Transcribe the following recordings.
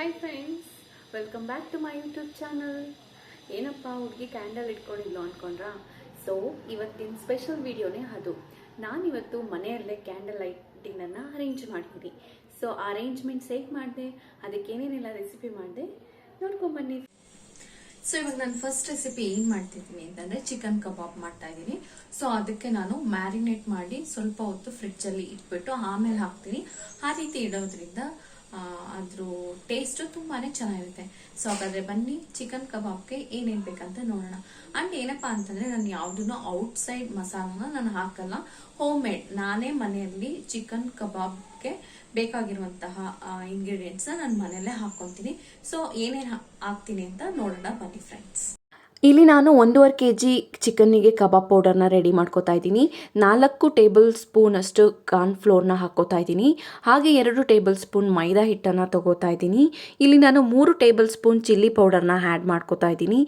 Hi friends welcome back to my YouTube channel ಏನಪ್ಪ, ಹುಡುಗಿ candle ಇಟ್ಕೊಂಡಿಲ್ಲ ಅಂದ್ಕೊಂಡ್ರಾ ಸೊ ಇವತ್ತಿನ ಸ್ಪೆಷಲ್ ವಿಡಿಯೋನೇ ಅದು. ನಾನಿವತ್ತು ಮನೆಯಲ್ಲೇ ಕ್ಯಾಂಡಲ್ ಲೈಟಿಂಗನ್ನು ಅರೇಂಜ್ ಮಾಡ್ತೀನಿ. ಸೊ ಅರೇಂಜ್ಮೆಂಟ್ಸ್ ಹೇಗೆ ಮಾಡಿದೆ ಅದಕ್ಕೇನೇನೆಲ್ಲ ರೆಸಿಪಿ ಮಾಡಿದೆ ನೋಡ್ಕೊಂಬನ್ನಿ ಸೊ ಇವಾಗ ನಾನು ಫಸ್ಟ್ ರೆಸಿಪಿ ಏನು ಮಾಡ್ತಿದ್ದೀನಿ ಅಂತಂದರೆ ಚಿಕನ್ ಕಬಾಬ್ ಮಾಡ್ತಾ ಇದ್ದೀನಿ. ಸೊ ಅದಕ್ಕೆ ನಾನು ಮ್ಯಾರಿನೇಟ್ ಮಾಡಿ ಸ್ವಲ್ಪ ಹೊತ್ತು ಫ್ರಿಡ್ಜಲ್ಲಿ ಇಟ್ಬಿಟ್ಟು ಆಮೇಲೆ ಹಾಕ್ತೀನಿ. ಆ ರೀತಿ ಇಡೋದ್ರಿಂದ ಅದ್ರ ಟೇಸ್ಟ್ ತುಂಬಾನೇ ಚೆನ್ನಾಗಿರುತ್ತೆ. ಸೊ ಹಾಗಾದ್ರೆ ಬನ್ನಿ ಚಿಕನ್ ಕಬಾಬ್ಗೆ ಏನೇನ್ ಬೇಕಂತ ನೋಡೋಣ. ಅಂಡ್ ಏನಪ್ಪಾ ಅಂತಂದ್ರೆ, ನಾನು ಯಾವ್ದನ್ನ ಔಟ್ ಸೈಡ್ ಮಸಾಲಾನ ನಾನು ಹಾಕಲ್ಲ. ಹೋಮ್ ಮೇಡ್ ನಾನೇ ಮನೆಯಲ್ಲಿ ಚಿಕನ್ ಕಬಾಬ್ಗೆ ಬೇಕಾಗಿರುವಂತಹ ಇಂಗ್ರೀಡಿಯೆಂಟ್ಸ್ ನಾನು ಮನೆಯಲ್ಲೇ ಹಾಕೊಂತೀನಿ ಸೊ ಏನೇನು ಹಾಕ್ತೀನಿ ಅಂತ ನೋಡೋಣ ಬನ್ನಿ ಫ್ರೆಂಡ್ಸ್ ಇಲ್ಲಿ ನಾನು ಒಂದೂವರೆ ಕೆ ಜಿ ಚಿಕನ್ನಿಗೆ ಕಬಾಬ್ ಪೌಡರ್ನ ರೆಡಿ ಮಾಡ್ಕೋತಾ ಇದ್ದೀನಿ. ನಾಲ್ಕು ಟೇಬಲ್ ಸ್ಪೂನಷ್ಟು ಕಾರ್ನ್ ಫ್ಲೋರ್ನ ಹಾಕೋತಾ ಇದ್ದೀನಿ. ಹಾಗೆ ಎರಡು ಟೇಬಲ್ ಸ್ಪೂನ್ ಮೈದಾ ಹಿಟ್ಟನ್ನು ತಗೋತಾ ಇದ್ದೀನಿ. ಇಲ್ಲಿ ನಾನು ಮೂರು ಟೇಬಲ್ ಸ್ಪೂನ್ ಚಿಲ್ಲಿ ಪೌಡರ್ನ ಆ್ಯಡ್ ಮಾಡ್ಕೋತಾ ಇದ್ದೀನಿ.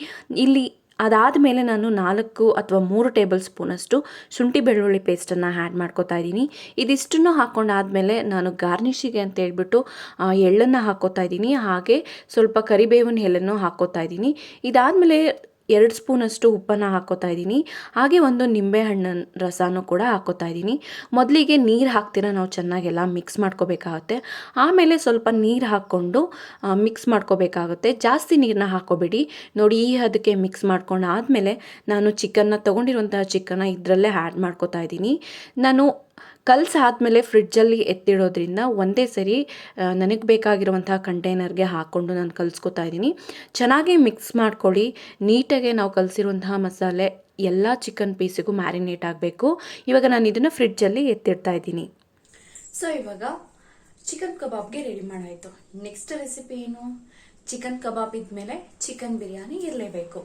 ಇಲ್ಲಿ ಅದಾದ ಮೇಲೆ ನಾನು ನಾಲ್ಕು ಅಥವಾ ಮೂರು ಟೇಬಲ್ ಸ್ಪೂನಷ್ಟು ಶುಂಠಿ ಬೆಳ್ಳುಳ್ಳಿ ಪೇಸ್ಟನ್ನು ಆ್ಯಡ್ ಮಾಡ್ಕೋತಾ ಇದ್ದೀನಿ. ಇದಿಷ್ಟನ್ನು ಹಾಕ್ಕೊಂಡಾದಮೇಲೆ ನಾನು ಗಾರ್ನಿಷಿಗೆ ಅಂತ ಹೇಳ್ಬಿಟ್ಟು ಎಳ್ಳನ್ನು ಹಾಕ್ಕೋತಾ ಇದ್ದೀನಿ. ಹಾಗೆ ಸ್ವಲ್ಪ ಕರಿಬೇವಿನ ಎಲೆನೂ ಹಾಕ್ಕೋತಾ ಇದ್ದೀನಿ. ಇದಾದಮೇಲೆ ಎರಡು ಸ್ಪೂನಷ್ಟು ಉಪ್ಪನ್ನು ಹಾಕೋತಾ ಇದ್ದೀನಿ. ಹಾಗೆ ಒಂದು ನಿಂಬೆ ಹಣ್ಣಿನ ರಸನೂ ಕೂಡ ಹಾಕೋತಾ ಇದ್ದೀನಿ. ಮೊದಲಿಗೆ ನೀರು ಹಾಕ್ತೀರ ನಾವು ಚೆನ್ನಾಗೆಲ್ಲ ಮಿಕ್ಸ್ ಮಾಡ್ಕೋಬೇಕಾಗುತ್ತೆ. ಆಮೇಲೆ ಸ್ವಲ್ಪ ನೀರು ಹಾಕ್ಕೊಂಡು ಮಿಕ್ಸ್ ಮಾಡ್ಕೋಬೇಕಾಗುತ್ತೆ. ಜಾಸ್ತಿ ನೀರನ್ನ ಹಾಕೋಬೇಡಿ. ನೋಡಿ, ಈ ಅದಕ್ಕೆ ಮಿಕ್ಸ್ ಮಾಡ್ಕೊಂಡು ಆದಮೇಲೆ ನಾನು ಚಿಕನ್ನ ತೊಗೊಂಡಿರುವಂತಹ ಚಿಕನ್ನ ಇದರಲ್ಲೇ ಆ್ಯಡ್ ಮಾಡ್ಕೋತಾ ಇದ್ದೀನಿ. ನಾನು ಕಲಸಾದ್ಮೇಲೆ ಫ್ರಿಡ್ಜಲ್ಲಿ ಎತ್ತಿಡೋದ್ರಿಂದ ಒಂದೇ ಸರಿ ನನಗೆ ಬೇಕಾಗಿರುವಂತಹ ಕಂಟೈನರ್ಗೆ ಹಾಕ್ಕೊಂಡು ನಾನು ಕಲ್ಸ್ಕೊತಾ ಇದ್ದೀನಿ. ಚೆನ್ನಾಗಿ ಮಿಕ್ಸ್ ಮಾಡ್ಕೊಳ್ಳಿ. ನೀಟಾಗಿ ನಾವು ಕಲಸಿರುವಂತಹ ಮಸಾಲೆ ಎಲ್ಲ ಚಿಕನ್ ಪೀಸಿಗೂ ಮ್ಯಾರಿನೇಟ್ ಆಗಬೇಕು. ಇವಾಗ ನಾನು ಇದನ್ನು ಫ್ರಿಡ್ಜಲ್ಲಿ ಎತ್ತಿಡ್ತಾ ಇದ್ದೀನಿ. ಸೊ ಇವಾಗ ಚಿಕನ್ ಕಬಾಬ್ಗೆ ರೆಡಿ ಮಾಡಾಯಿತು. ನೆಕ್ಸ್ಟ್ ರೆಸಿಪಿ ಏನು? ಚಿಕನ್ ಕಬಾಬ್ ಇದ್ಮೇಲೆ ಚಿಕನ್ ಬಿರಿಯಾನಿ ಇರಲೇಬೇಕು.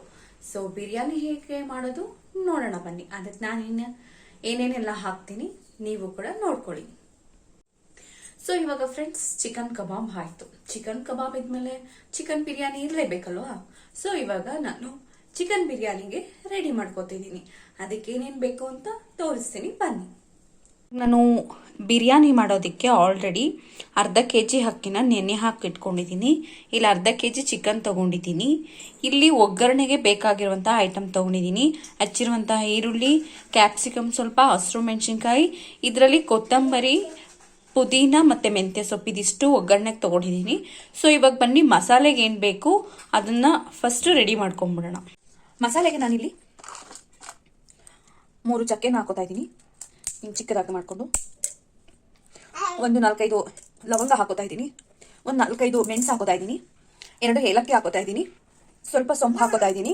ಸೊ ಬಿರಿಯಾನಿ ಹೇಗೆ ಮಾಡೋದು? ನೋಡೋಣ ಬನ್ನಿ. ಅದಕ್ಕೆ ನಾನು ಇನ್ನು ಏನೇನೆಲ್ಲ ಹಾಕ್ತೀನಿ? ನೀವು ಕೂಡ ನೋಡ್ಕೊಳ್ಳಿ. ಸೊ ಇವಾಗ ಫ್ರೆಂಡ್ಸ್ ಚಿಕನ್ ಕಬಾಬ್ ಆಯ್ತು. ಚಿಕನ್ ಕಬಾಬ್ ಇದ್ಮೇಲೆ ಚಿಕನ್ ಬಿರಿಯಾನಿ ಇರಲೇಬೇಕಲ್ವಾ? ಸೊ ಇವಾಗ ನಾನು ಚಿಕನ್ ಬಿರಿಯಾನಿಗೆ ರೆಡಿ ಮಾಡ್ಕೋತಿದ್ದೀನಿ. ಅದಕ್ಕೆ ಏನೇನು ಬೇಕು ಅಂತ ತೋರಿಸ್ತೀನಿ. ಬನ್ನಿ. ನಾನು ಬಿರಿಯಾನಿ ಮಾಡೋದಕ್ಕೆ ಆಲ್ರೆಡಿ ಅರ್ಧ ಕೆ ಜಿ ಹಕ್ಕಿನ ನೆನೆ ಹಾಕಿಟ್ಕೊಂಡಿದ್ದೀನಿ. ಇಲ್ಲಿ ಅರ್ಧ ಕೆ ಜಿ ಚಿಕನ್ ತೊಗೊಂಡಿದ್ದೀನಿ. ಇಲ್ಲಿ ಒಗ್ಗರಣೆಗೆ ಬೇಕಾಗಿರುವಂಥ ಐಟಮ್ ತೊಗೊಂಡಿದ್ದೀನಿ. ಹಚ್ಚಿರುವಂತಹ ಈರುಳ್ಳಿ ಕ್ಯಾಪ್ಸಿಕಮ್ ಸ್ವಲ್ಪ ಹಸಿರು ಮೆಣಸಿನ್ಕಾಯಿ, ಇದರಲ್ಲಿ ಕೊತ್ತಂಬರಿ, ಪುದೀನ ಮತ್ತು ಮೆಂತ್ಯ ಸೊಪ್ಪು ಇದಿಷ್ಟು ಒಗ್ಗರಣೆಗೆ ತೊಗೊಂಡಿದ್ದೀನಿ. ಸೊ ಇವಾಗ ಬನ್ನಿ ಮಸಾಲೆಗೆ ಏನು ಬೇಕು ಅದನ್ನು ಫಸ್ಟ್ ರೆಡಿ ಮಾಡ್ಕೊಂಬಿಡೋಣ ಮಸಾಲೆಗೆ ನಾನಿಲ್ಲಿ ಮೂರು ಚಕ್ಕೆನ ಹಾಕೋತಾ ಇದ್ದೀನಿ. ಚಿಕ್ಕದಾಗಿ ಮಾಡಿಕೊಂಡು ಒಂದು ನಾಲ್ಕೈದು ಲವಂಗ ಹಾಕೋತಾ ಇದ್ದೀನಿ. ಒಂದು ನಾಲ್ಕೈದು ಮೆಣಸು ಹಾಕೋತಾ ಇದ್ದೀನಿ. ಎರಡು ಏಲಕ್ಕಿ ಹಾಕೋತಾ ಇದ್ದೀನಿ. ಸ್ವಲ್ಪ ಸೊಂಪು ಹಾಕೋತಾ ಇದ್ದೀನಿ.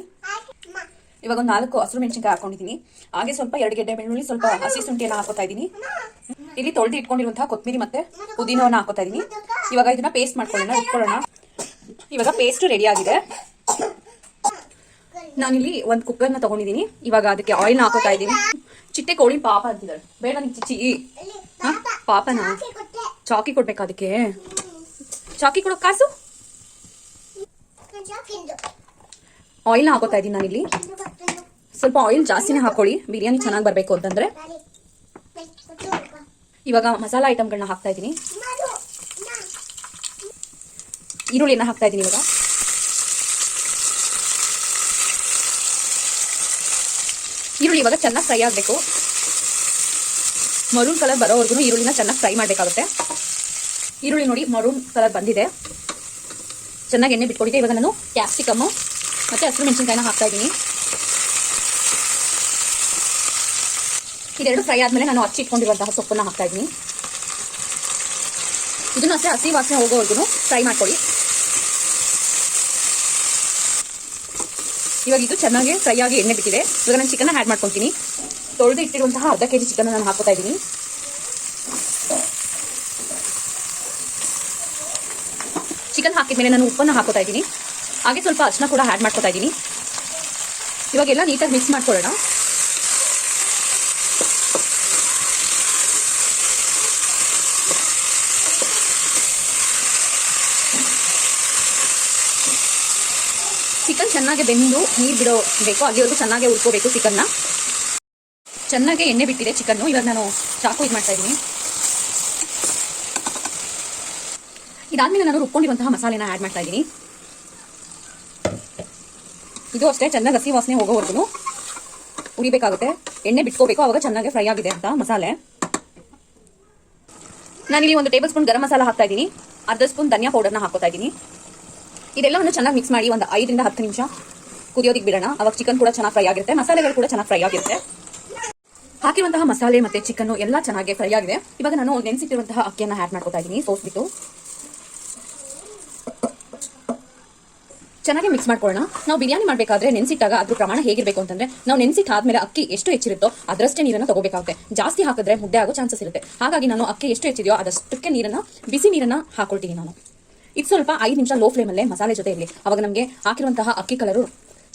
ಇವಾಗ ಒಂದು ನಾಲ್ಕು ಹಸಿರು ಮೆಣಸಿನ್ಕಾಯಿ ಹಾಕೊಂಡಿದ್ದೀನಿ. ಹಾಗೆ ಸ್ವಲ್ಪ ಎರಡು ಗೆಡ್ಡೆ ಬೆಳ್ಳುಳ್ಳಿ, ಸ್ವಲ್ಪ ಹಸಿ ಶುಂಠಿಯನ್ನು ಹಾಕೋತಾ ಇದ್ದೀನಿ. ಇಲ್ಲಿ ತೊಳೆದು ಇಟ್ಕೊಂಡಿರುವಂತಹ ಕೊತ್ತಂಬರಿ ಮತ್ತೆ ಪುದೀನವನ್ನು ಹಾಕೋತಾ ಇದ್ದೀನಿ. ಇವಾಗ ಇದನ್ನ ಪೇಸ್ಟ್ ಮಾಡ್ಕೊಳ್ಳೋಣ, ಇಟ್ಕೊಳ್ಳೋಣ. ಇವಾಗ ಪೇಸ್ಟ್ ರೆಡಿ ಆಗಿದೆ. ನಾನಿಲ್ಲಿ ಒಂದು ಕುಕ್ಕರ್ನ ತಗೊಂಡಿದ್ದೀನಿ ಇವಾಗ ಅದಕ್ಕೆ ಆಯಿಲ್ನ ಹಾಕೋತಾ ಇದೀನಿ ಚಿಟ್ಟೆ ಕೋಳಿ ಪಾಪ ಅಂತಿದ್ದಾಳೆ ಬೇಡ ನಿನ್ ಚಿಚ್ಚಿ. ಪಾಪನ? ಚಾಕಿ ಕೊಡ್ಬೇಕು ಅದಕ್ಕೆ? ಚಾಕಿ ಕೊಡೋ ಕಾಸು? ಆಯಿಲ್ನ ಹಾಕೋತಾ ಇದೀನಿ ನಾನಿಲ್ಲಿ. ಸ್ವಲ್ಪ ಆಯಿಲ್ ಜಾಸ್ತಿನೇ ಹಾಕೊಳ್ಳಿ. ಬಿರಿಯಾನಿ ಚೆನ್ನಾಗಿ ಬರಬೇಕು ಅಂತಂದ್ರೆ. ಇವಾಗ ಮಸಾಲಾ ಐಟಮ್ಗಳನ್ನ ಹಾಕ್ತಾ ಇದ್ದೀನಿ. ಈರುಳ್ಳಿನ ಹಾಕ್ತಾ ಇದ್ದೀನಿ ಇವಾಗ. ಈರುಳ್ಳಿ ಇವಾಗ ಚೆನ್ನಾಗಿ ಫ್ರೈ ಆಗಬೇಕು. ಮರೂನ್ ಕಲರ್ ಬರೋವರೆಗೂ ಈರುಳ್ಳಿನ ಚೆನ್ನಾಗಿ ಫ್ರೈ ಮಾಡಬೇಕಾಗುತ್ತೆ. ಈರುಳ್ಳಿ ನೋಡಿ ಮರೂನ್ ಕಲರ್ ಬಂದಿದೆ. ಚೆನ್ನಾಗಿ ಎಣ್ಣೆ ಬಿಟ್ಕೊಂಡಿದ್ದೆ ಇವಾಗ ನಾನು ಕ್ಯಾಪ್ಸಿಕಮ್ ಮತ್ತು ಹಸಿರು ಮೆಣಸಿನ್ಕಾಯಿನ ಹಾಕ್ತಾ ಇದ್ದೀನಿ. ಇದೆರಡು ಫ್ರೈ ಆದಮೇಲೆ ನಾನು ಅಚ್ಚಿ ಇಟ್ಕೊಂಡಿರುವಂತಹ ಸೊಪ್ಪನ್ನು ಹಾಕ್ತಾ ಇದ್ದೀನಿ. ಇದನ್ನು ಅಷ್ಟೇ ಹಸಿ ವಾಸನೆ ಹೋಗೋವರೆಗೂ ಫ್ರೈ ಮಾಡ್ಕೊಳ್ಳಿ. ಇವಾಗ ಇದು ಚೆನ್ನಾಗಿ ಫ್ರೈ ಆಗಿ ಎಣ್ಣೆ ಬಿಟ್ಟಿದೆ. ಇವಾಗ ನಾನು ಚಿಕನ್ ಆ್ಯಡ್ ಮಾಡ್ಕೊತೀನಿ. ತೊಳೆದು ಇಟ್ಟಿರುವಂತಹ ಅರ್ಧ ಕೆ ಜಿ ಚಿಕನ್ ನಾನು ಹಾಕೋತಾ ಇದ್ದೀನಿ. ಚಿಕನ್ ಹಾಕಿದ್ಮೇಲೆ ನಾನು ಉಪ್ಪನ್ನು ಹಾಕೋತಾ ಇದ್ದೀನಿ. ಹಾಗೆ ಸ್ವಲ್ಪ ಅರ್ಶನ ಕೂಡ ಆ್ಯಡ್ ಮಾಡ್ಕೋತಾ ಇದ್ದೀನಿ. ಇವಾಗೆಲ್ಲ ನೀಟಾಗಿ ಮಿಕ್ಸ್ ಮಾಡ್ಕೊಳ್ಳೋಣ ಚಿಕನ್ ಚೆನ್ನಾಗಿ ಬೆಂದು ನೀರು ಬಿಡೋ ಬೇಕು, ಅಲ್ಲಿವರೆಗೂ ಚೆನ್ನಾಗಿ ಉಳ್ಕೋಬೇಕು ಚಿಕನ್ನ ಚೆನ್ನಾಗಿ ಎಣ್ಣೆ ಬಿಟ್ಟಿದೆ ಚಿಕನ್ನು ಇವಾಗ ನಾನು ಚಾಕು ಇದು ಮಾಡ್ತಾ ಇದ್ದೀನಿ. ಇದಾದ್ಮೇಲೆ ನಾನು ರುಬ್ಕೊಂಡಿರುವಂತಹ ಮಸಾಲೆನ ಆ್ಯಡ್ ಮಾಡ್ತಾ ಇದ್ದೀನಿ. ಇದು ಅಷ್ಟೇ, ಚೆನ್ನಾಗಿ ಹಸಿ ವಾಸನೆ ಹೋಗೋವರೆಗೂ ಉರಿಬೇಕಾಗುತ್ತೆ ಎಣ್ಣೆ ಬಿಟ್ಕೋಬೇಕು, ಅವಾಗ ಚೆನ್ನಾಗಿ ಫ್ರೈ ಆಗಿದೆ ಅಂತ ಮಸಾಲೆ. ನಾನಿಲ್ಲಿ ಒಂದು ಟೇಬಲ್ ಸ್ಪೂನ್ ಗರಂ ಮಸಾಲ ಹಾಕ್ತಾ ಇದ್ದೀನಿ. ಅರ್ಧ ಸ್ಪೂನ್ ಧನಿಯಾ ಪೌಡರ್ನ ಹಾಕೋತಾ ಇದ್ದೀನಿ. ಇದೆಲ್ಲವನ್ನು ಚೆನ್ನಾಗಿ ಮಿಕ್ಸ್ ಮಾಡಿ ಒಂದು ಐದರಿಂದ ಹತ್ತು ನಿಮಿಷ ಕುದಿಯೋದಿಕ್ಕೆ ಬಿಡೋಣ. ಅವಾಗ ಚಿಕನ್ ಕೂಡ ಚೆನ್ನಾಗಿ ಫ್ರೈ ಆಗಿರುತ್ತೆ. ಮಸಾಲೆಗಳು ಕೂಡ ಚೆನ್ನಾಗಿ ಫ್ರೈ ಆಗಿರುತ್ತೆ. ಹಾಕಿರುವಂತಹ ಮಸಾಲೆ ಮತ್ತೆ ಚಿಕನ್ ಎಲ್ಲ ಚೆನ್ನಾಗಿ ಫ್ರೈ ಆಗಿದೆ. ಇವಾಗ ನಾನು ನೆನೆಸಿಟ್ಟಿರುವಂತಹ ಅಕ್ಕಿಯನ್ನು ಆ್ಯಡ್ ಮಾಡ್ಕೊತಾ ಇದ್ದೀನಿ ಸೋಸ್ಬಿಟ್ಟು ಚೆನ್ನಾಗಿ ಮಿಕ್ಸ್ ಮಾಡ್ಕೊಳ್ಳೋಣ. ನಾವು ಬಿರಿಯಾನಿ ಮಾಡಬೇಕಾದ್ರೆ ನೆನೆಸಿಟ್ಟಾಗ ಅದ್ರ ಪ್ರಮಾಣ ಹೇಗಿರಬೇಕು ಅಂತಂದ್ರೆ, ನಾವು ನೆನೆಸಿಟ್ಟು ಆದ್ಮೇಲೆ ಅಕ್ಕಿ ಎಷ್ಟು ಹೆಚ್ಚಿರುತ್ತೋ ಅದರಷ್ಟೇ ನೀರನ್ನು ತಗೋಬೇಕಾಗುತ್ತೆ. ಜಾಸ್ತಿ ಹಾಕಿದ್ರೆ ಮುದ್ದೆ ಆಗೋ ಚಾನ್ಸಸ್ ಇರುತ್ತೆ. ಹಾಗಾಗಿ ನಾನು ಅಕ್ಕಿ ಎಷ್ಟು ಹೆಚ್ಚಿದೆಯೋ ಅದಷ್ಟಕ್ಕೆ ನೀರನ್ನ, ಬಿಸಿ ನೀರನ್ನ ಹಾಕೊಳ್ತೀನಿ ನಾನು. ಇದು ಸ್ವಲ್ಪ ಐದು ನಿಮಿಷ ಲೋ ಫ್ಲೇಮಲ್ಲೇ ಮಸಾಲೆ ಜೊತೆ ಇರಲಿ. ಅವಾಗ ನಮಗೆ ಹಾಕಿರುವಂತಹ ಅಕ್ಕಿ ಕಲರು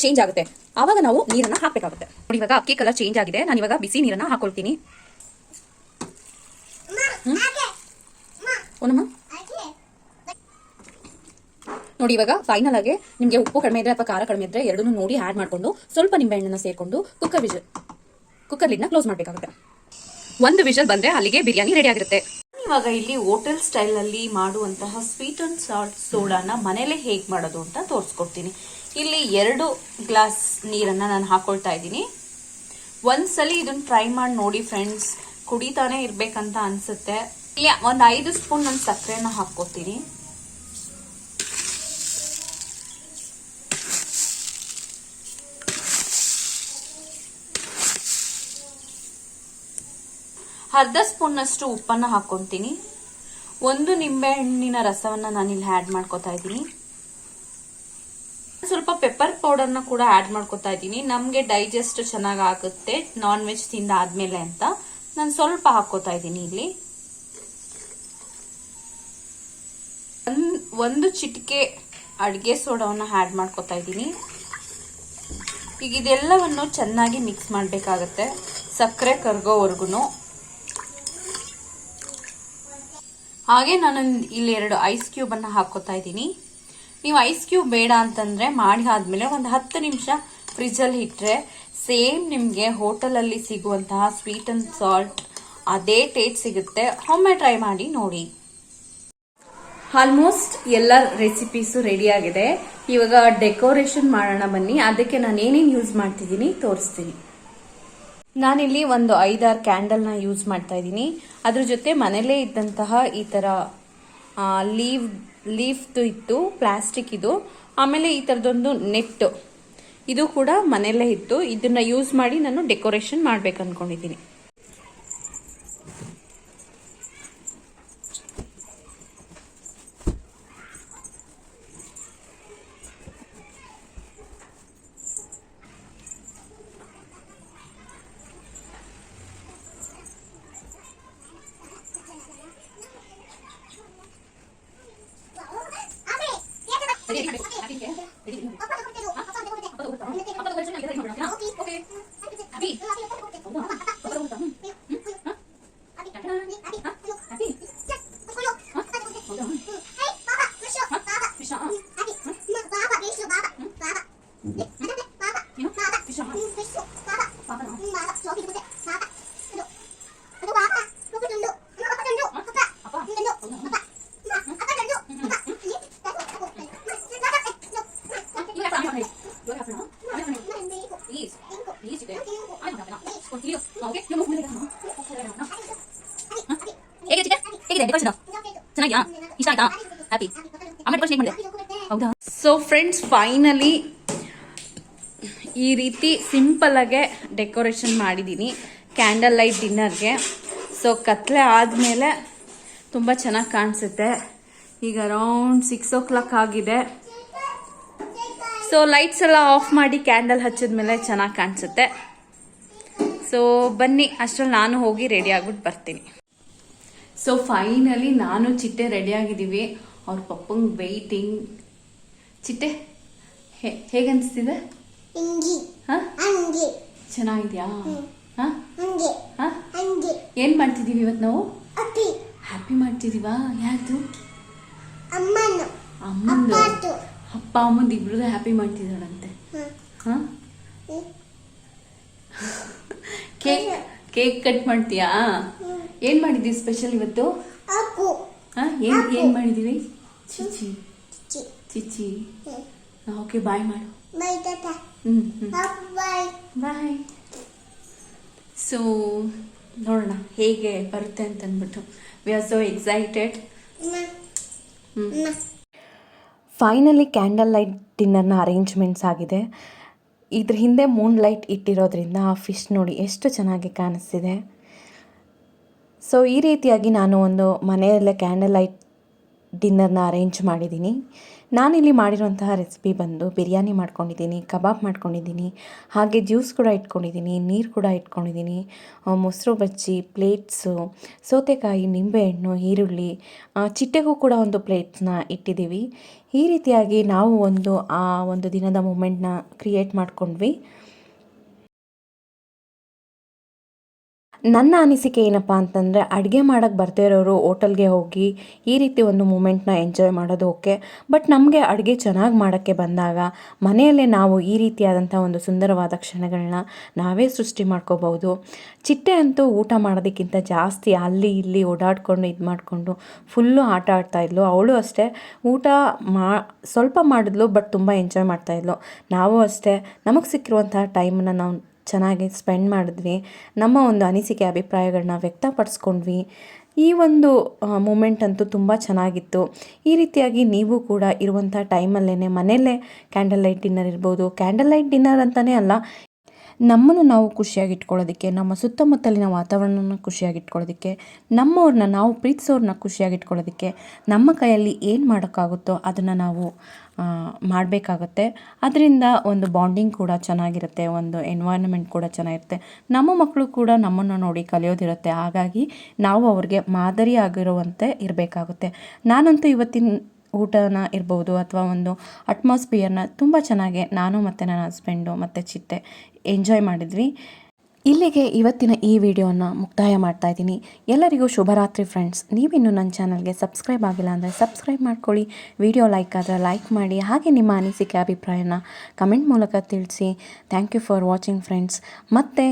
ಚೇಂಜ್ ಆಗುತ್ತೆ. ಆವಾಗ ನಾವು ನೀರನ್ನ ಹಾಕಬೇಕಾಗುತ್ತೆ. ನೋಡಿ ಇವಾಗ ಅಕ್ಕಿ ಕಲರ್ ಚೇಂಜ್ ಆಗಿದೆ. ನಾನು ಇವಾಗ ಬಿಸಿ ನೀರನ್ನ ಹಾಕೊಳ್ತೀನಿ. ನೋಡಿ ಇವಾಗ ಫೈನಲ್ ಆಗಿ ನಿಮಗೆ ಉಪ್ಪು ಕಡಿಮೆ ಇದ್ರೆ ಅಥವಾ ಖಾರ ಕಡಿಮೆ ಇದ್ರೆ ಎರಡನ್ನೂ ನೋಡಿ ಆ್ಯಡ್ ಮಾಡಿಕೊಂಡು ಸ್ವಲ್ಪ ನಿಂಬೆಹಣ್ಣನ್ನ ಸೇರಿಕೊಂಡು ಕುಕ್ಕರ್ ವಿಜಲ್ ಕುಕ್ಕರ್ ಲಿಡ್ನ ಕ್ಲೋಸ್ ಮಾಡಬೇಕಾಗುತ್ತೆ. ಒಂದು ವಿಷಲ್ ಬಂದ್ರೆ ಅಲ್ಲಿಗೆ ಬಿರಿಯಾನಿ ರೆಡಿ ಆಗಿರುತ್ತೆ. ಇವಾಗ ಇಲ್ಲಿ ಹೋಟೆಲ್ ಸ್ಟೈಲ್ ಅಲ್ಲಿ ಮಾಡುವಂತಹ ಸ್ವೀಟ್ ಅಂಡ್ ಸಾಲ್ಟ್ ಸೋಡಾನ ಮನೇಲೆ ಹೇಗ್ ಮಾಡೋದು ಅಂತ ತೋರಿಸ್ಕೊಡ್ತೀನಿ. ಇಲ್ಲಿ ಎರಡು ಗ್ಲಾಸ್ ನೀರನ್ನ ನಾನು ಹಾಕೊಳ್ತಾ ಇದ್ದೀನಿ. ಒಂದ್ಸಲಿ ಇದನ್ನ ಟ್ರೈ ಮಾಡಿ ನೋಡಿ ಫ್ರೆಂಡ್ಸ್ ಕುಡಿತಾನೆ ಇರ್ಬೇಕಂತ ಅನ್ಸುತ್ತೆ. ಇಲ್ಲಿ ಒಂದ್ ಐದು ಸ್ಪೂನ್ ನಾನು ಸಕ್ಕರೆನ ಹಾಕೋತೀನಿ ಅರ್ಧ ಸ್ಪೂನ್ನಷ್ಟು ಉಪ್ಪನ್ನ ಹಾಕೊಂತೀನಿ ಒಂದು ನಿಂಬೆ ಹಣ್ಣಿನ ರಸವನ್ನ ನಾನಿಲ್ಲಿ ಆ್ಯಡ್ ಮಾಡ್ಕೊತಾ ಇದ್ದೀನಿ. ಸ್ವಲ್ಪ ಪೆಪ್ಪರ್ ಪೌಡರ್ನ ಕೂಡ ಆ್ಯಡ್ ಮಾಡ್ಕೊತಾ ಇದ್ದೀನಿ. ನಮಗೆ ಡೈಜೆಸ್ಟ್ ಚೆನ್ನಾಗಿ ಆಗುತ್ತೆ ನಾನ್ ವೆಜ್ ತಿಂದ ಆದ್ಮೇಲೆ ಅಂತ. ನಾನು ಸ್ವಲ್ಪ ಹಾಕೋತಾ ಇದ್ದೀನಿ ಇಲ್ಲಿ. ಒಂದ್- ಚಿಟಿಕೆ ಅಡಿಗೆ ಸೋಡಾವನ್ನ ಆ್ಯಡ್ ಮಾಡ್ಕೊತಾ ಇದ್ದೀನಿ. ಈಗ ಇದೆಲ್ಲವನ್ನು ಚೆನ್ನಾಗಿ ಮಿಕ್ಸ್ ಮಾಡಬೇಕಾಗತ್ತೆ, ಸಕ್ಕರೆ ಕರ್ಗೋವರೆಗೂ ಹಾಗೆ ನಾನು ಇಲ್ಲಿ ಎರಡು ಐಸ್ ಕ್ಯೂಬ್ ಅನ್ನ ಹಾಕೋತಾ ಇದ್ದೀನಿ. ನೀವು ಐಸ್ ಕ್ಯೂಬ್ ಬೇಡ ಅಂತಂದ್ರೆ ಮಾಡಿ ಆದ್ಮೇಲೆ ಒಂದು ಹತ್ತು ನಿಮಿಷ ಫ್ರಿಜ್ ಅಲ್ಲಿ ಇಟ್ರೆ ಸೇಮ್ ನಿಮಗೆ ಹೋಟೆಲ್ ಅಲ್ಲಿ ಸಿಗುವಂತಹ ಸ್ವೀಟ್ ಅಂಡ್ ಸಾಲ್ಟ್ ಅದೇ ಟೇಸ್ಟ್ ಸಿಗುತ್ತೆ. ಒಮ್ಮೆ ಟ್ರೈ ಮಾಡಿ ನೋಡಿ. ಆಲ್ಮೋಸ್ಟ್ ಎಲ್ಲ ರೆಸಿಪೀಸು ರೆಡಿ ಆಗಿದೆ. ಇವಾಗ ಡೆಕೋರೇಷನ್ ಮಾಡೋಣ ಬನ್ನಿ. ಅದಕ್ಕೆ ನಾನು ಏನೇನು ಯೂಸ್ ಮಾಡ್ತಿದ್ದೀನಿ ತೋರಿಸ್ತೀನಿ. ನಾನಿಲ್ಲಿ ಒಂದು ಐದಾರು ಕ್ಯಾಂಡಲ್ನ ಯೂಸ್ ಮಾಡ್ತಾ ಇದ್ದೀನಿ. ಅದ್ರ ಜೊತೆ ಮನೇಲೇ ಇದ್ದಂತಹ ಈ ಥರ ಲೀವ್ ಲೀಫ್ದು ಇತ್ತು ಪ್ಲಾಸ್ಟಿಕ್ ಇದು. ಆಮೇಲೆ ಈ ಥರದೊಂದು ನೆಟ್ ಇದು ಕೂಡ ಮನೆಯಲ್ಲೇ ಇತ್ತು. ಇದನ್ನ ಯೂಸ್ ಮಾಡಿ ನಾನು ಡೆಕೋರೇಷನ್ ಮಾಡ್ಬೇಕು ಅನ್ಕೊಂಡಿದ್ದೀನಿ ಹೇಗಿದೆ ಡೆಕೋರೇಷನ್ ಚೆನ್ನಾಗಿದಾ ಇಷ್ಟ ಆಯ್ತಾ ಹ್ಯಾಪಿ ಆಮೇಲೆ ಡೆಕೋರೇಷನ್ ಮಾಡಿದೆ ಹೌದಾ ಸೊ ಫ್ರೆಂಡ್ಸ್ ಫೈನಲಿ ಈ ರೀತಿ ಸಿಂಪಲ್ ಆಗಿ ಡೆಕೋರೇಷನ್ ಮಾಡಿದ್ದೀನಿ. ಕ್ಯಾಂಡಲ್ ಲೈಟ್ ಡಿನ್ನರ್ಗೆ ಸೊ ಕತ್ಲೆ ಆದಮೇಲೆ ತುಂಬ ಚೆನ್ನಾಗಿ ಕಾಣಿಸುತ್ತೆ. ಈಗ ಅರೌಂಡ್ ಸಿಕ್ಸ್ ಓ ಕ್ಲಾಕ್ ಆಗಿದೆ. ಸೊ ಲೈಟ್ಸ್ ಎಲ್ಲ ಆಫ್ ಮಾಡಿ ಕ್ಯಾಂಡಲ್ ಹಚ್ಚಿದ್ಮೇಲೆ ಚೆನ್ನಾಗಿ ಕಾಣಿಸುತ್ತೆ. ಸೊ ಬನ್ನಿ, ಅಷ್ಟರಲ್ಲಿ ನಾನು ಹೋಗಿ ರೆಡಿ ಆಗ್ಬಿಟ್ಟು ಬರ್ತೀನಿ. ಸೊ ಫೈನಲಿ ನಾನು ಚಿಟ್ಟೆ ರೆಡಿ ಆಗಿದ್ದೀವಿ. ಅವ್ರ ಪಪ್ಪಂಗೆ ವೆಯ್ಟಿಂಗ್ ಚಿಟ್ಟೆ ಹೇ- ಹೇಗನ್ಸ್ತಿದೆ? ಅಂಗಿ. ಹಾ? ಅಂಗಿ. ಚೆನ್ನಾಗಿದ್ಯಾ? ಏನ್ ಮಾಡ್ತಿದೀವಿ ಇವತ್ತು ನಾವು? ಅಪ್ಪಿ. ಹ್ಯಾಪಿ ಮಾಡ್ತಿದೀವಾ ಯಾರ್ದು? ಅಮ್ಮನ. ಅಮ್ಮಂದು? ಅಪ್ಪ ಅಮ್ಮಂದು ಇಬ್ರದ್ದು ಹ್ಯಾಪಿ ಮಾಡ್ತಿದ್ದಾಳಂತೆ ಹಾ? ಕೇಕ್ ಕೇಕ್ ಕಟ್ ಮಾಡ್ತೀಯಾ? ಏನ್ ಮಾಡಿದ್ವಿ ಸ್ಪೆಷಲ್ ಇವತ್ತು? ಏನ್ ಏನ್ ಮಾಡಿದೀವಿ ಚಿಚ್ಚಿ ಓಕೆ ಬಾಯ್ ಮಾಡು. ಬಾಯ್ ಸೊ ನೋಡೋಣ ಹೇಗೆ ಬರುತ್ತೆ ಅಂತ ಅಂದ್ಬಿಟ್ಟು we are so excited finally candle light ಡಿನ್ನರ್ನ arrangements ಆಗಿದೆ. ಇದ್ರ ಹಿಂದೆ ಮೂನ್ ಲೈಟ್ ಇಟ್ಟಿರೋದ್ರಿಂದ ಆ ಫಿಶ್ ನೋಡಿ ಎಷ್ಟು ಚೆನ್ನಾಗಿ ಕಾಣಿಸ್ತಿದೆ. ಸೊ ಈ ರೀತಿಯಾಗಿ ನಾನು ಒಂದು ಮನೆಯಲ್ಲೇ ಕ್ಯಾಂಡಲ್ ಲೈಟ್ ಡಿನ್ನರ್ನ ಅರೇಂಜ್ ಮಾಡಿದ್ದೀನಿ. ನಾನಿಲ್ಲಿ ಮಾಡಿರುವಂತಹ ರೆಸಿಪಿ ಬಂದು ಬಿರಿಯಾನಿ ಮಾಡ್ಕೊಂಡಿದ್ದೀನಿ, ಕಬಾಬ್ ಮಾಡ್ಕೊಂಡಿದ್ದೀನಿ, ಹಾಗೆ ಜ್ಯೂಸ್ ಕೂಡ ಇಟ್ಕೊಂಡಿದ್ದೀನಿ, ನೀರು ಕೂಡ ಇಟ್ಕೊಂಡಿದ್ದೀನಿ ಮೊಸರು ಬಜ್ಜಿ, ಪ್ಲೇಟ್ಸು, ಸೌತೆಕಾಯಿ ನಿಂಬೆಹಣ್ಣು ಈರುಳ್ಳಿ ಚಿಟ್ಟೆಗೂ ಕೂಡ ಒಂದು ಪ್ಲೇಟ್ಸ್ನ ಇಟ್ಟಿದ್ದೀವಿ. ಈ ರೀತಿಯಾಗಿ ನಾವು ಒಂದು, ಆ, ಒಂದು ದಿನದ ಮೂಮೆಂಟ್ನ ಕ್ರಿಯೇಟ್ ಮಾಡ್ಕೊಂಡ್ವಿ. ನನ್ನ ಅನಿಸಿಕೆ ಏನಪ್ಪ ಅಂತಂದರೆ ಅಡುಗೆ ಮಾಡೋಕ್ಕೆ ಬರ್ತಿರೋರು ಇರೋರು ಓಟೆಲ್ಗೆ ಹೋಗಿ ಈ ರೀತಿ ಒಂದು ಮೂಮೆಂಟ್ನ ಎಂಜಾಯ್ ಮಾಡೋದು ಓಕೆ. ಬಟ್ ನಮಗೆ ಅಡುಗೆ ಚೆನ್ನಾಗಿ ಮಾಡೋಕ್ಕೆ ಬಂದಾಗ ಮನೆಯಲ್ಲೇ ನಾವು ಈ ರೀತಿಯಾದಂಥ ಒಂದು ಸುಂದರವಾದ ಕ್ಷಣಗಳನ್ನ ನಾವೇ ಸೃಷ್ಟಿ ಮಾಡ್ಕೋಬಹುದು. ಚಿಟ್ಟೆ ಅಂತೂ ಊಟ ಮಾಡೋದಕ್ಕಿಂತ ಜಾಸ್ತಿ ಅಲ್ಲಿ ಇಲ್ಲಿ ಓಡಾಡಿಕೊಂಡು ಇದು ಮಾಡಿಕೊಂಡು ಫುಲ್ಲು ಆಟ ಆಡ್ತಾಯಿದ್ಲು ಅವಳು ಅಷ್ಟೇ ಊಟ ಮಾ ಸ್ವಲ್ಪ ಮಾಡಿದ್ಲು ಬಟ್ ತುಂಬ ಎಂಜಾಯ್ ಮಾಡ್ತಾಯಿದ್ಲು ನಾವು ಅಷ್ಟೇ ನಮಗೆ ಸಿಕ್ಕಿರುವಂತಹ ಟೈಮನ್ನು ನಾವು ಚೆನ್ನಾಗಿ ಸ್ಪೆಂಡ್ ಮಾಡಿದ್ವಿ. ನಮ್ಮ ಒಂದು ಅನಿಸಿಕೆ ಅಭಿಪ್ರಾಯಗಳನ್ನ ವ್ಯಕ್ತಪಡಿಸ್ಕೊಂಡ್ವಿ. ಈ ಒಂದು ಮೂಮೆಂಟ್ ಅಂತೂ ತುಂಬ ಚೆನ್ನಾಗಿತ್ತು. ಈ ರೀತಿಯಾಗಿ ನೀವು ಕೂಡ ಇರುವಂಥ ಟೈಮಲ್ಲೇ ಮನೆಯಲ್ಲೇ ಕ್ಯಾಂಡಲ್ ಲೈಟ್ ಡಿನ್ನರ್ ಇರ್ಬೋದು. ಕ್ಯಾಂಡಲ್ ಲೈಟ್ ಡಿನ್ನರ್ ಅಂತಲೇ ಅಲ್ಲ ನಮ್ಮನ್ನು ನಾವು ಖುಷಿಯಾಗಿ ಇಟ್ಕೊಳ್ಳೋದಕ್ಕೆ ನಮ್ಮ ಸುತ್ತಮುತ್ತಲಿನ ವಾತಾವರಣವನ್ನು ಖುಷಿಯಾಗಿ ಇಟ್ಕೊಳ್ಳೋದಕ್ಕೆ ನಮ್ಮವ್ರನ್ನ ನಾವು ಪ್ರೀತಿಸೋರನ್ನ ಖುಷಿಯಾಗಿಟ್ಕೊಳ್ಳೋದಕ್ಕೆ, ನಮ್ಮ ಕೈಯಲ್ಲಿ ಏನು ಮಾಡೋಕ್ಕಾಗುತ್ತೋ ಅದನ್ನು ನಾವು ಮಾಡಬೇಕಾಗತ್ತೆ. ಅದರಿಂದ ಒಂದು ಬಾಂಡಿಂಗ್ ಕೂಡ ಚೆನ್ನಾಗಿರುತ್ತೆ, ಒಂದು ಎನ್ವೈರನ್ಮೆಂಟ್ ಕೂಡ ಚೆನ್ನಾಗಿರುತ್ತೆ. ನಮ್ಮ ಮಕ್ಕಳು ಕೂಡ ನಮ್ಮನ್ನು ನೋಡಿ ಕಲಿಯೋದಿರುತ್ತೆ. ಹಾಗಾಗಿ ನಾವು ಅವ್ರಿಗೆ ಮಾದರಿ ಆಗಿರುವಂತೆ ಇರಬೇಕಾಗುತ್ತೆ. ನಾನಂತೂ ಇವತ್ತಿನ ಊಟನ ಇರ್ಬೋದು ಅಥವಾ ಒಂದು ಅಟ್ಮಾಸ್ಫಿಯರ್ನ ತುಂಬ ಚೆನ್ನಾಗಿ ನಾನು ಮತ್ತು ನನ್ನ ಹಸ್ಬೆಂಡು ಮತ್ತು ಚಿತ್ತೆ ಎಂಜಾಯ್ ಮಾಡಿದ್ವಿ. ಇಲ್ಲಿಗೆ ಇವತ್ತಿನ ಈ ವಿಡಿಯೋನ ಮುಕ್ತಾಯ ಮಾಡ್ತಾ ಇದ್ದೀನಿ. ಎಲ್ಲರಿಗೂ ಶುಭರಾತ್ರಿ ಫ್ರೆಂಡ್ಸ್ ನೀವಿನ್ನೂ ನನ್ನ ಚಾನಲ್ಗೆ ಸಬ್ಸ್ಕ್ರೈಬ್ ಆಗಿಲ್ಲ ಅಂದರೆ ಸಬ್ಸ್ಕ್ರೈಬ್ ಮಾಡ್ಕೊಳ್ಳಿ. ವಿಡಿಯೋ ಲೈಕ್ ಆದರೆ ಲೈಕ್ ಮಾಡಿ. ಹಾಗೆ ನಿಮ್ಮ ಅನಿಸಿಕೆ, ಅಭಿಪ್ರಾಯನ ಕಮೆಂಟ್ ಮೂಲಕ ತಿಳಿಸಿ. Thank you for watching friends ಮತ್ತು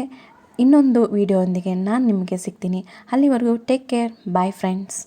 ಇನ್ನೊಂದು ವಿಡಿಯೋದೊಂದಿಗೆ ನಾನು ನಿಮಗೆ ಸಿಗ್ತೀನಿ. ಅಲ್ಲಿವರೆಗೂ ಟೇಕ್ ಕೇರ್ ಬಾಯ್ ಫ್ರೆಂಡ್ಸ್